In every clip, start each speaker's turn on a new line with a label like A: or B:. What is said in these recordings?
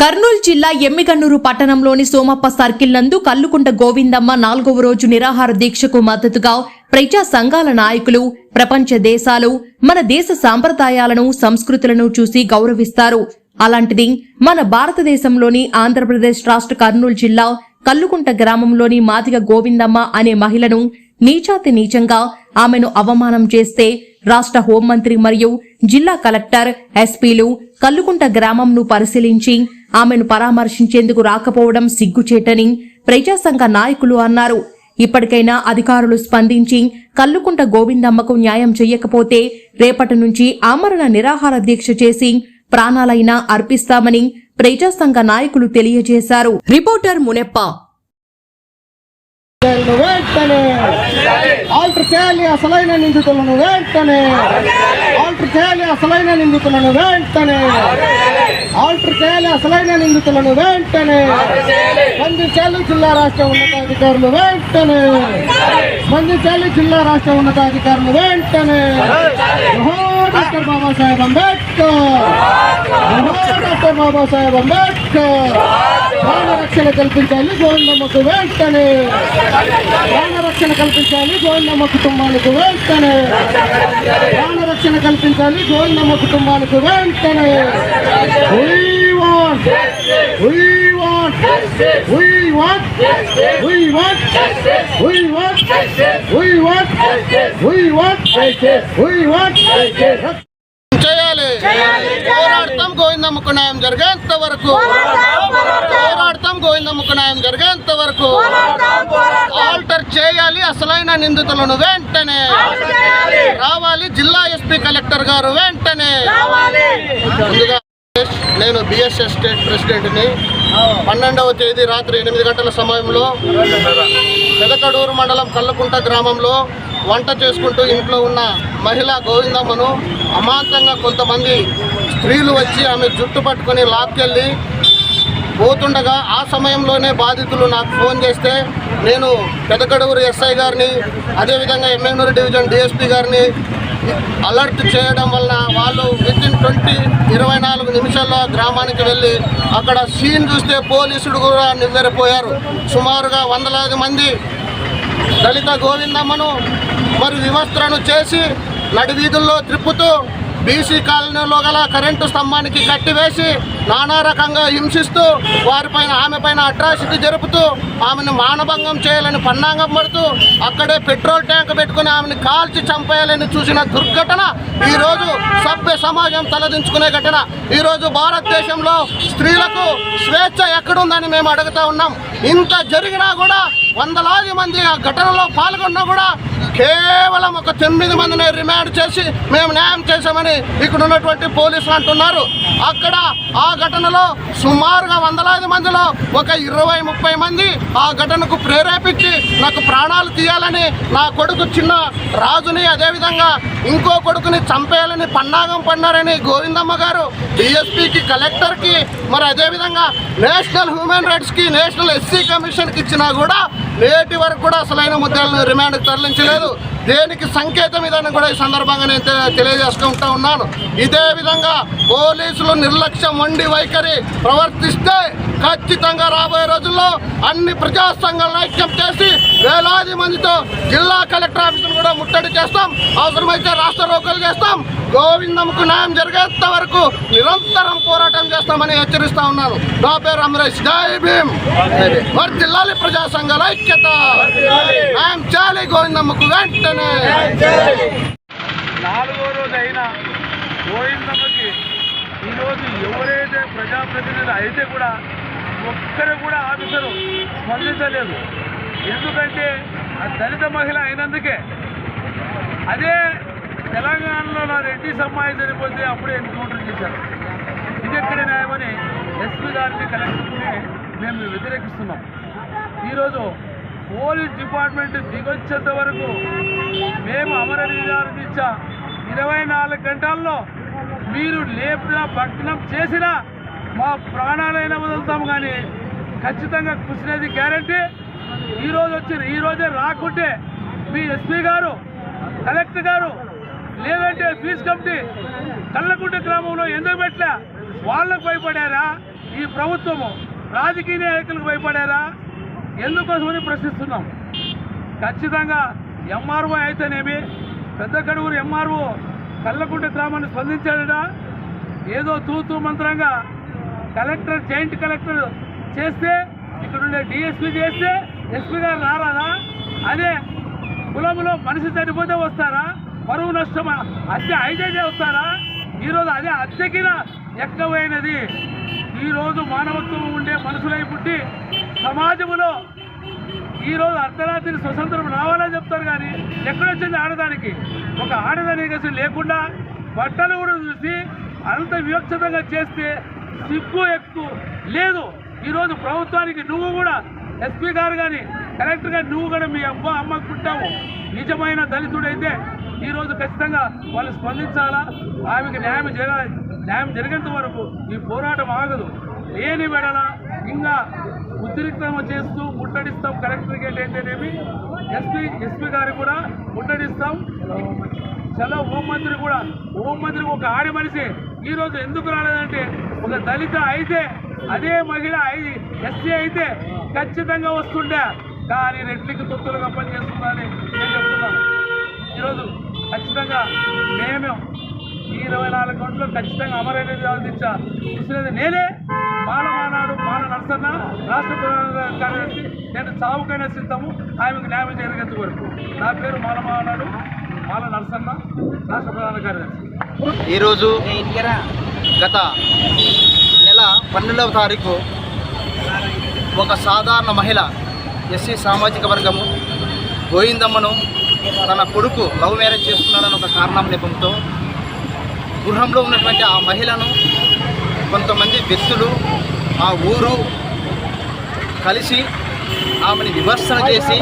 A: కర్నూలు జిల్లా ఎమ్మిగన్నూరు పట్టణంలోని సోమప్ప సర్కిల్ నందు కల్లుకుంట గోవిందమ్మ నాలుగవ రోజు నిరాహార దీక్షకు మద్దతుగా ప్రజా సంఘాల నాయకులు ప్రపంచ దేశాలు మన దేశ సాంప్రదాయాలను సంస్కృతులను చూసి గౌరవిస్తారు. అలాంటిది మన భారతదేశంలోని ఆంధ్రప్రదేశ్ రాష్ట్ర కర్నూలు జిల్లా కల్లుకుంట గ్రామంలోని మాదిగ గోవిందమ్మ అనే మహిళను నీచాతి నీచంగా ఆమెను అవమానం చేస్తే రాష్ట్ర హోంమంత్రి మరియు జిల్లా కలెక్టర్ ఎస్పీలు కల్లుకుంట గ్రామంను పరిశీలించి ఆమెను పరామర్శించేందుకు రాకపోవడం సిగ్గుచేటని ప్రజాసంఘ నాయకులు అన్నారు. ఇప్పటికైనా అధికారులు స్పందించి కల్లుకుంట గోవిందమ్మకు న్యాయం చెయ్యకపోతే రేపటి నుంచి ఆమరణ నిరాహార దీక్ష చేసి ప్రాణాలైనా అర్పిస్తామని ప్రజాసంఘ నాయకులు తెలియజేశారు. రిపోర్టర్ మునెప్ప
B: వెంటనే ఆల్టర్ చేయాలి అసలైన నిందితులను వెంటనే. ఆల్టర్ చేయాలి అసలైన నిందితులను వెంటనే. ఆల్టర్ చేయాలి అసలైన నిందితులను వెంటనే. స్పందించాలి జిల్లా రాష్ట్ర ఉన్నతాధికారులు వెంటనే. స్పందించాలి జిల్లా రాష్ట్ర ఉన్నతాధికారులు వెంటనే. డాక్టర్ బాబాసాహెబ్ అంబేద్కర్. డాక్టర్ బాబాసాహెబ్ అంబేద్కర్. ప్రాణ రక్షణ కల్పించాలి గోవిందమ్మకు వెంటనే. ప్రాణ రక్షణ కల్పించాలి గోవిందమ్మ కుటుంబానికి వెంటనే. ప్రాణ రక్షణ కల్పించాలి గోవిందమ్మ కుటుంబాలకు వెంటనే. We want, we want, we want, we want, we want, we want, we want, we want, చేయాలి. పోరాడతాం గోవిందమ్మకు న్యాయం జరిగేంత వరకు. పోరాడతాం గోవిందమ్మకు న్యాయం జరిగేంత వరకు. ఆల్టర్ చేయాలి అసలైన నిందితులను వెంటనే. రావాలి జిల్లా ఎస్పీ కలెక్టర్ గారు వెంటనే. ముందుగా నేను బిఎస్ఎస్ స్టేట్ ప్రెసిడెంట్ని పన్నెండవ తేదీ రాత్రి ఎనిమిది గంటల సమయంలో పెదకడూరు మండలం కల్లకుంట గ్రామంలో వంట చేసుకుంటూ ఇంట్లో ఉన్న మహిళ గోవిందమ్మను అమాంతంగా కొంతమంది స్త్రీలు వచ్చి ఆమె జుట్టు పట్టుకొని లాక్కెళ్ళి పోతుండగా ఆ సమయంలోనే బాధితులు నాకు ఫోన్ చేస్తే నేను పెదకడూరు ఎస్ఐ గారిని అదేవిధంగా ఎమ్మెన్నూరు డివిజన్ డిఎస్పీ గారిని అలర్ట్ చేయడం వల్ల వాళ్ళు విత్ ఇన్ ట్వంటీ ఇరవై నాలుగు నిమిషాల్లో గ్రామానికి వెళ్ళి అక్కడ సీన్ చూస్తే పోలీసులు కూడా నివ్వెరపోయారు. సుమారుగా వందలాది మంది దళిత గోవిందమ్మను మరి వివస్త్రను చేసి నడివీధుల్లో త్రిప్పుతూ బీసీ కాలనీలో గల కరెంటు స్తంభానికి కట్టివేసి నానా రకంగా హింసిస్తూ వారిపైన ఆమె పైన అట్రాసిటీ జరుపుతూ ఆమెను మానభంగం చేయాలని పన్నాంగం పడుతూ అక్కడే పెట్రోల్ ట్యాంక్ పెట్టుకుని ఆమెను కాల్చి చంపేయాలని చూసిన దుర్ఘటన ఈరోజు సభ్య సమాజం తలదించుకునే ఘటన. ఈరోజు భారతదేశంలో స్త్రీలకు స్వేచ్ఛ ఎక్కడుందని మేము అడుగుతా ఉన్నాం. ఇంత జరిగినా కూడా వందలాది మంది ఆ ఘటనలో పాల్గొన్నా కూడా కేవలం ఒక తొమ్మిది మందిని రిమాండ్ చేసి మేము న్యాయం చేశామని ఇక్కడ ఉన్నటువంటి పోలీసులు అంటున్నారు. అక్కడ ఆ ఘటనలో సుమారుగా వందలాది మందిలో ఒక ఇరవై ముప్పై మంది ఆ ఘటనకు ప్రేరేపించి నాకు ప్రాణాలు తీయాలని నా కొడుకు చిన్న రాజుని అదేవిధంగా ఇంకో కొడుకుని చంపేయాలని పన్నాగం పన్నారని గోవిందమ్మ గారు డిఎస్పీకి కలెక్టర్కి మరి అదేవిధంగా నేషనల్ హ్యూమన్ రైట్స్కి నేషనల్ ఎస్సీ కమిషన్కి ఇచ్చినా కూడా నేటి వరకు కూడా అసలైన ముద్దలను రిమాండ్కి తరలించలేదు. దేనికి సంకేతం ఇదని కూడా ఈ సందర్భంగా నేను తె- తెలియజేసుకుంటా ఉన్నాను. ఇదే విధంగా పోలీసులు నిర్లక్ష్యం వండి వైఖరి ప్రవర్తిస్తే ఖచ్చితంగా రాబోయే రోజుల్లో అన్ని ప్రజా సంఘాలను ఐక్యం చేసి వేలాది మందితో జిల్లా కలెక్టర్ ఆఫీసును కూడా ముట్టడి చేస్తాం. అవసరమైతే రాష్ట్ర రోకలు చేస్తాం. గోవిందమ్మకు న్యాయం జరిగేంత వరకు నిరంతరం పోరాటం చేస్తామని హెచ్చరిస్తా ఉన్నాను. నా పేరు అమరేష్. జై భీమ్. మరి జిల్లాలి ప్రజా సంఘాల ఐక్యత. న్యాయం చేయాలి గోవిందమ్మకు. వెంటనే
C: నాలుగో రోజు అయిన గోవిందమ్మకి ఈరోజు ఎవరైతే ప్రజాప్రతినిధులు అయితే కూడా ఒక్కరు కూడా ఆఫీసరు స్పందించలేదు. ఎందుకంటే దళిత మహిళ అయినందుకే. అదే తెలంగాణలో నా రెడ్డి సమ్మాయి చనిపోతే అప్పుడే ఎన్కౌంటర్ చేశారు? ఇది ఎక్కడ న్యాయమని ఎస్పీ గారిని కలెక్టర్ని మేము వ్యతిరేకిస్తున్నాం. ఈరోజు పోలీస్ డిపార్ట్మెంట్ దిగొచ్చేంత వరకు మేము అమర ఇచ్చా ఇరవై నాలుగు గంటల్లో మీరు లేపినా భగ్నం చేసినా మా ప్రాణాలైనా వదులుతాం కానీ ఖచ్చితంగా కూర్చునేది గ్యారంటీ. ఈరోజు వచ్చి ఈరోజే రాకుంటే మీ ఎస్పీ గారు కలెక్టర్ గారు లేదంటే ఫీజు కమిటీ కళ్ళకుంట గ్రామంలో ఎందుకు పెట్టలే వాళ్ళకు భయపడారా? ఈ ప్రభుత్వము రాజకీయ నాయకులకు భయపడారా? ఎందుకోసమని ప్రశ్నిస్తున్నాం. ఖచ్చితంగా ఎంఆర్ఓ అయితేనేమి పెద్ద కడుగురు ఎంఆర్ఓ కల్లకుంట గ్రామాన్ని స్పందించాడట. ఏదో తూతూ మంత్రంగా కలెక్టర్ జాయింట్ కలెక్టర్ చేస్తే ఇక్కడ ఉండే డిఎస్పీ చేస్తే ఎస్పీ గారు రారాదా? అదే కులంలో మనిషి చనిపోతే వస్తారా? పరువు నష్టం అద్దె అయితే వస్తారా? ఈరోజు అదే అద్దెకిన ఎక్కువైనది. ఈరోజు మానవత్వం ఉండే మనుషులై పుట్టి సమాజంలో ఈరోజు అర్ధరాత్రి స్వతంత్రం రావాలని చెప్తారు కానీ ఎక్కడొచ్చింది ఆడదానికి? ఒక ఆడదానికి అసలు లేకుండా బట్టలు కూడా చూసి అంత వివక్షతంగా చేస్తే సిగ్గు ఎక్కువ లేదు. ఈరోజు ప్రభుత్వానికి నువ్వు కూడా ఎస్పీ గారు కానీ కలెక్టర్ గారు నువ్వు కూడా మీ అబ్బా అమ్మకు పుట్టావు. నిజమైన దళితుడైతే ఈరోజు ఖచ్చితంగా వాళ్ళు స్పందించాలా? ఆమెకి న్యాయం జరగాలి. న్యాయం జరిగేంత వరకు ఈ పోరాటం ఆగదు. లేని వెడల ఇంకా ఉద్రిక్తం చేస్తూ ముట్టడిస్తాం కలెక్టర్ గేట్ అయితేనేమి? ఎస్పీ ఎస్పీ గారు కూడా ముట్టడిస్తాం. చాలా హోంమంత్రి కూడా హోంమంత్రి ఒక ఆడి మనిషి. ఈరోజు ఎందుకు రాలేదంటే ఒక దళిత అయితే అదే మహిళ అయి ఎస్సీ అయితే ఖచ్చితంగా వస్తుండే. కానీ రెడ్లికి తొత్తులుగా పనిచేస్తుందని నేను చెప్తున్నాను. ఈరోజు ఖచ్చితంగా మేము ఈ ఇరవై నాలుగు గంటలు ఖచ్చితంగా అమరైన సాధించా చూసినది నేనే. మాల బాల మాల నరసన్న రాష్ట్ర ప్రధాన కార్యదర్శి నేను చావుకైనా సిద్ధము. ఆమెకు న్యాయం జరిగేంత వరకు. నా పేరు మాల మానాడు మాల నరసన్న రాష్ట్ర ప్రధాన కార్యదర్శి.
D: ఈరోజు గత నెల పన్నెండవ తారీఖు ఒక సాధారణ మహిళ ఎస్సీ సామాజిక వర్గము గోవిందమ్మను తన కొడుకు లవ్ మ్యారేజ్ చేసుకున్నాడని ఒక కారణం నెపంతో గృహంలో ఉన్నటువంటి ఆ మహిళను కొంతమంది వ్యక్తులు ఆ ఊరు కలిసి ఆమెని విమర్శన చేసి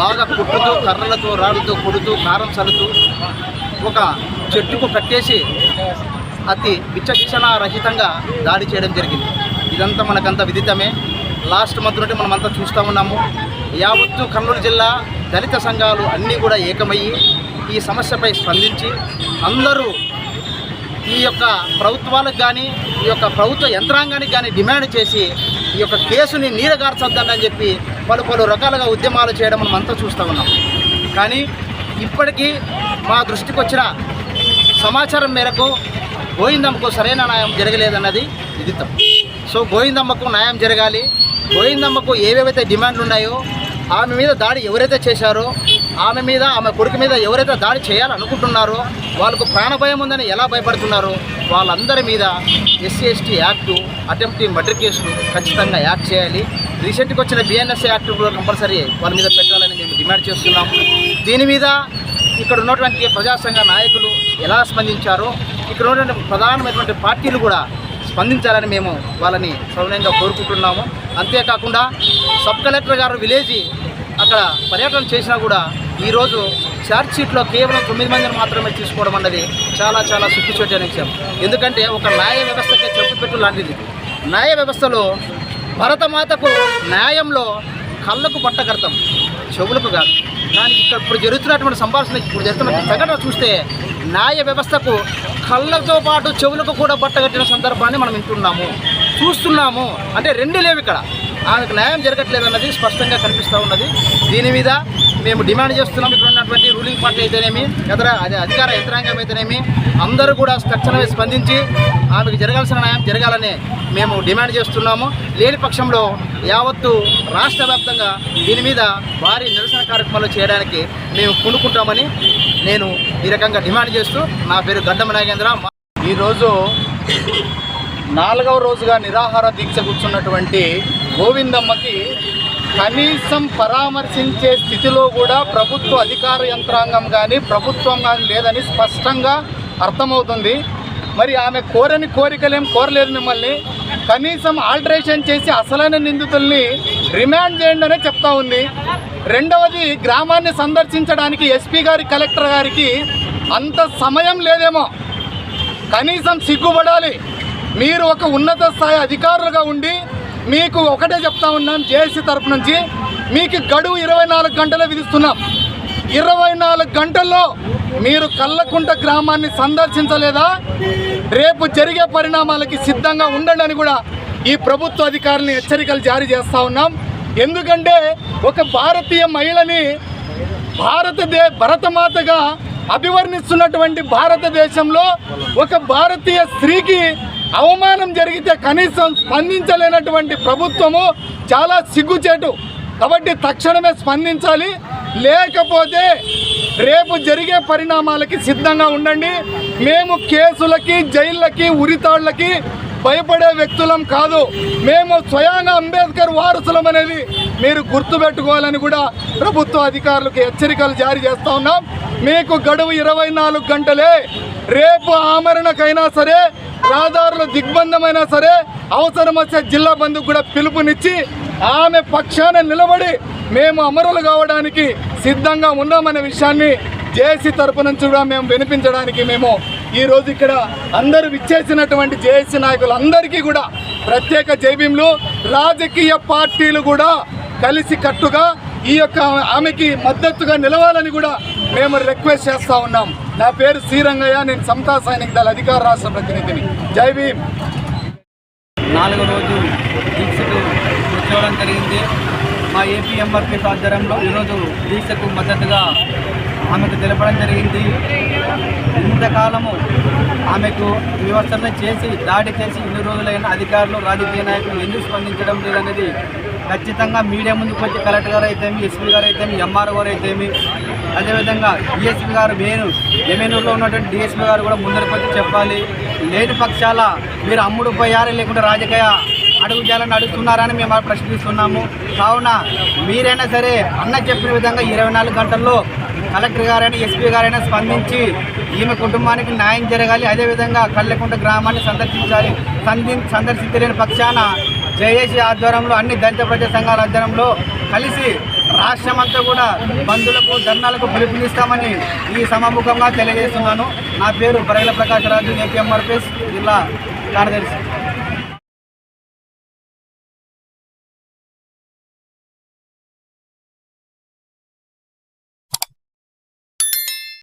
D: బాగా కుట్టుతూ కర్రలతో రాళ్ళతో కొడుతూ కారం చల్లుతూ ఒక చెట్టుకు కట్టేసి అతి విచక్షణ రహితంగా దాడి చేయడం జరిగింది. ఇదంతా మనకంతా విదితమే. లాస్ట్ మంత్ నుండి మనమంతా చూస్తూ ఉన్నాము. యావత్తు కర్నూలు జిల్లా దళిత సంఘాలు అన్నీ కూడా ఏకమయ్యి ఈ సమస్యపై స్పందించి అందరూ ఈ యొక్క ప్రభుత్వాలకు కానీ ఈ యొక్క ప్రభుత్వ యంత్రాంగానికి కానీ డిమాండ్ చేసి ఈ యొక్క కేసుని నీరగార్చొద్దని చెప్పి పలు పలు రకాలుగా ఉద్యమాలు చేయడం మనం అంతా చూస్తూ ఉన్నాం. కానీ ఇప్పటికీ మా దృష్టికి వచ్చిన సమాచారం మేరకు గోవిందమ్మకు సరైన న్యాయం జరగలేదన్నది విదితం సో గోవిందమ్మకు న్యాయం జరగాలి. గోవిందమ్మకు ఏవేవైతే డిమాండ్లు ఉన్నాయో ఆమె మీద దాడి ఎవరైతే చేశారో ఆమె మీద ఆమె కొడుకు మీద ఎవరైతే దాడి చేయాలనుకుంటున్నారో వాళ్ళకు ప్రాణభయం ఉందని ఎలా భయపడుతున్నారో వాళ్ళందరి మీద SC ST act attempt murder కేసులు ఖచ్చితంగా యాక్ట్ చేయాలి. రీసెంట్గా వచ్చిన బిఎన్ఎస్ యాక్ట్ కూడా కంపల్సరీ వాళ్ళ మీద పెట్టాలని మేము డిమాండ్ చేస్తున్నాం దీని మీద ఇక్కడ ఉన్నటువంటి ప్రజాసంఘ నాయకులు ఎలా స్పందించారో ఇక్కడ ఉన్నటువంటి ప్రధానమైనటువంటి పార్టీలు కూడా స్పందించాలని మేము వాళ్ళని సౌనంగా కోరుకుంటున్నాము. అంతేకాకుండా సబ్ కలెక్టర్ గారు విలేజ్ అక్కడ పర్యటన చేసినా కూడా ఈరోజు ఛార్జ్ షీట్లో కేవలం తొమ్మిది మందిని మాత్రమే తీసుకోవడం అన్నది చాలా చాలా సిగ్గుచేటు విషయం ఎందుకంటే ఒక న్యాయ వ్యవస్థకే చెప్పుపెట్టు లాంటిది. న్యాయ వ్యవస్థలో భరతమాతకు న్యాయంలో కళ్ళకు పట్టకర్తం చెవులకు కాదు. కానీ ఇక్కడ ఇప్పుడు జరుగుతున్నటువంటి సంభాషణ ఇప్పుడు జరుగుతున్న సంఘటన చూస్తే న్యాయ వ్యవస్థకు కళ్ళతో పాటు చెవులకు కూడా బట్టగట్టిన సందర్భాన్ని మనం వింటున్నాము చూస్తున్నాము. అంటే రెండు లేవు ఇక్కడ. ఆమెకు న్యాయం జరగట్లేదు అన్నది స్పష్టంగా కనిపిస్తూ ఉన్నది. దీని మీద మేము డిమాండ్ చేస్తున్నాం. ఇక్కడ ఉన్నటువంటి రూలింగ్ పార్టీ అయితేనేమి ఇతర అదే అధికార యంత్రాంగం అయితేనేమి అందరూ కూడా తక్షణమే స్పందించి ఆమెకు జరగాల్సిన న్యాయం జరగాలని మేము డిమాండ్ చేస్తున్నాము. లేని పక్షంలో యావత్తు రాష్ట్ర వ్యాప్తంగా దీని మీద భారీ నిరసన కార్యక్రమాలు చేయడానికి మేము కొనుక్కుంటామని నేను ఈ రకంగా డిమాండ్ చేస్తూ నా పేరు గడ్డమ నాగేంద్ర. ఈరోజు నాలుగవ రోజుగా నిరాహార దీక్ష కూర్చున్నటువంటి గోవిందమ్మకి కనీసం పరామర్శించే స్థితిలో కూడా ప్రభుత్వ అధికార యంత్రాంగం కానీ ప్రభుత్వం కానీ లేదని స్పష్టంగా అర్థమవుతుంది. మరి ఆమె కోరని కోరికలేం కోరలేదు మిమ్మల్ని. కనీసం ఆల్టరేషన్ చేసి అసలైన నిందితుల్ని రిమాండ్ చేయండి అనే చెప్తా ఉంది. రెండవది గ్రామాన్ని సందర్శించడానికి ఎస్పీ గారి కలెక్టర్ గారికి అంత సమయం లేదేమో. కనీసం సిగ్గుపడాలి. మీరు ఒక ఉన్నత స్థాయి అధికారులుగా ఉండి మీకు ఒకటే చెప్తా ఉన్నాం జేఏసీ తరపు నుంచి. మీకు గడువు ఇరవై నాలుగు గంటలే విధిస్తున్నాం. ఇరవై నాలుగు గంటల్లో మీరు కల్లకుంట గ్రామాన్ని సందర్శించలేదా? రేపు జరిగే పరిణామాలకి సిద్ధంగా ఉండండి అని కూడా
E: ఈ ప్రభుత్వ అధికారులను హెచ్చరికలు జారీ చేస్తూ ఉన్నాం. ఎందుకంటే ఒక భారతీయ మహిళని భారతదే భరతమాతగా అభివర్ణిస్తున్నటువంటి భారతదేశంలో ఒక భారతీయ స్త్రీకి అవమానం జరిగితే కనీసం స్పందించలేనటువంటి ప్రభుత్వము చాలా సిగ్గుచేటు. కాబట్టి తక్షణమే స్పందించాలి. లేకపోతే రేపు జరిగే పరిణామాలకి సిద్ధంగా ఉండండి. మేము కేసులకి జైళ్ళకి ఉరితాళ్ళకి భయపడే వ్యక్తులం కాదు. మేము స్వయంగా అంబేద్కర్ వారసులం అనేది మీరు గుర్తుపెట్టుకోవాలని కూడా ప్రభుత్వ అధికారులకు హెచ్చరికలు జారీ చేస్తూ ఉన్నాం. మీకు గడువు ఇరవై నాలుగు గంటలే. రేపు ఆమరణకైనా సరే రహదారులు దిగ్బంధమైనా సరే అవసరం వచ్చే జిల్లా బంధుకు కూడా పిలుపునిచ్చి ఆమె పక్షాన నిలబడి మేము అమరులు కావడానికి సిద్ధంగా ఉన్నామనే విషయాన్ని జేసీ తరపు నుంచి కూడా మేము వినిపించడానికి మేము ఈరోజు ఇక్కడ అందరూ విచ్చేసినటువంటి జేఏసీ నాయకులందరికీ కూడా ప్రత్యేక జైబీంలు రాజకీయ పార్టీలు కూడా కలిసి కట్టుగా ఈ యొక్క ఆమెకి మద్దతుగా నిలవాలని కూడా మేము రిక్వెస్ట్ చేస్తూ ఉన్నాం. నా పేరు శ్రీరంగయ్య నేను సమతా సైనిక దళ అధికార రాష్ట్ర ప్రతినిధిని. జై భీమ్.
F: నాలుగో రోజు దీక్షకు కూర్చోవడం జరిగింది మా ఏపీ ఎంఆర్పీ ఆధ్వర్యంలో ఈరోజు దీక్షకు మద్దతుగా ఆమెకు తెలపడం జరిగింది. ఇంతకాలము ఆమెకు విమర్శన చేసి దాడి చేసి ఇన్ని రోజులైన అధికారులు రాజకీయ నాయకులు ఎందుకు స్పందించడం లేదనేది ఖచ్చితంగా మీడియా ముందుకు వచ్చి కలెక్టర్ గారు అయితేమి ఎస్పీ గారు అయితేమి ఎంఆర్ఓ గారు అయితేమి అదేవిధంగా డిఎస్పీ గారు నేను ఎమ్మెన్యూర్లో ఉన్నటువంటి డిఎస్పీ గారు కూడా ముందరకు వచ్చి చెప్పాలి. లేని పక్షాల మీరు అమ్ముడు పోయారే లేకుంటే రాజకీయ అడుగు చేయాలని అడుగుతున్నారని మేము ప్రశ్నిస్తున్నాము. కావున మీరైనా సరే అన్న చెప్పిన విధంగా ఇరవై నాలుగు గంటల్లో కలెక్టర్ గారైనా ఎస్పీ గారైనా స్పందించి ఈమె కుటుంబానికి న్యాయం జరగాలి. అదేవిధంగా కళ్ళకుంట గ్రామాన్ని సందర్శించాలి. సంధి సందర్శించలేని పక్షాన జేఏసీ ఆధ్వర్యంలో అన్ని దళిత ప్రజా సంఘాల ఆధ్వర్యంలో కలిసి రాష్ట్రమంతా కూడా బంధువులకు ధర్నాలకు పిలుపునిస్తామని ఈ సమాముఖంగా తెలియజేస్తున్నాను. నా పేరు బరగల ప్రకాశ్ రాజు ఏపీఎంఆర్పీఎస్ జిల్లా కార్యదర్శి.